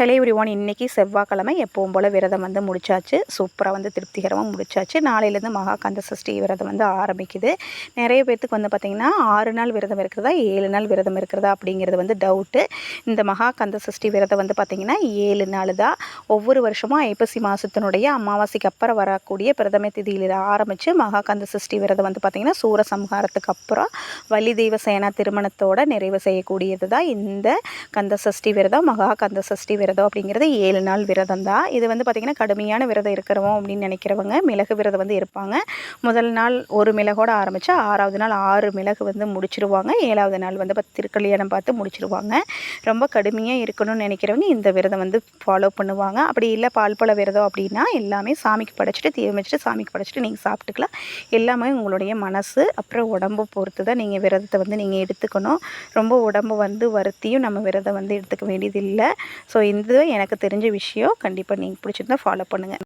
ஹலே every one இன்றைக்கி செவ்வாய்க்கிழமை எப்பவும் போல் விரதம் வந்து முடிச்சாச்சு. சூப்பராக வந்து திருப்திகரமாக முடிச்சாச்சு. நாளையிலேருந்து மகா கந்த சஷ்டி விரதம் வந்து ஆரம்பிக்குது. நிறைய பேர்த்துக்கு வந்து பார்த்திங்கன்னா ஆறு நாள் விரதம் இருக்கிறதா ஏழு நாள் விரதம் இருக்கிறதா அப்படிங்கிறது வந்து டவுட்டு இந்த மகா கந்த சஷ்டி விரதம் வந்து பார்த்திங்கன்னா ஏழு நாள் தான் ஒவ்வொரு வருஷமும் ஐப்பசி மாதத்தினுடைய அமாவாசைக்கு அப்புறம் வரக்கூடிய பிரதம திதியில் ஆரம்பித்து மகா கந்த சஷ்டி விரதம் வந்து பார்த்திங்கன்னா சூரசம்ஹாரத்துக்கு அப்புறம் வள்ளி தெய்வ சேனா திருமணத்தோடு நிறைவு செய்யக்கூடியது தான் இந்த கந்த சஷ்டி விரதம் மகா கந்த சஷ்டி விரதம். அப்படிங்கிறது ஏழு நாள் விரதம் தான். இது வந்து பார்த்திங்கன்னா கடுமையான விரதம் இருக்கிறவங்க அப்படின்னு நினைக்கிறவங்க மிளகு விரதம் வந்து இருப்பாங்க. முதல் நாள் ஒரு மிளகோடு ஆரம்பித்து ஆறாவது நாள் ஆறு மிளகு வந்து முடிச்சிருவாங்க. ஏழாவது நாள் வந்து பார்த்து திருக்கல்யாணம் பார்த்து முடிச்சிருவாங்க. ரொம்ப கடுமையாக இருக்கணும்னு நினைக்கிறவங்க இந்த விரதம் வந்து ஃபாலோ பண்ணுவாங்க. அப்படி இல்லை பால் பழ விரதம் அப்படின்னா எல்லாமே சாமிக்கு படைச்சிட்டு தீ வச்சுட்டு சாமிக்கு படைச்சிட்டு நீங்கள் சாப்பிட்டுக்கலாம். எல்லாமே உங்களுடைய மனசு அப்புறம் உடம்பு பொறுத்து தான் நீங்கள் விரதத்தை வந்து நீங்கள் எடுத்துக்கணும். ரொம்ப உடம்பு வந்து வருத்தியும் நம்ம விரதம் வந்து எடுத்துக்க வேண்டியதில்லை ஸோ இந்த எனக்கு தெரிஞ்ச விஷயம் கண்டிப்பாக நீங்கள் பிடிச்சிருந்தா ஃபாலோ பண்ணுங்கள்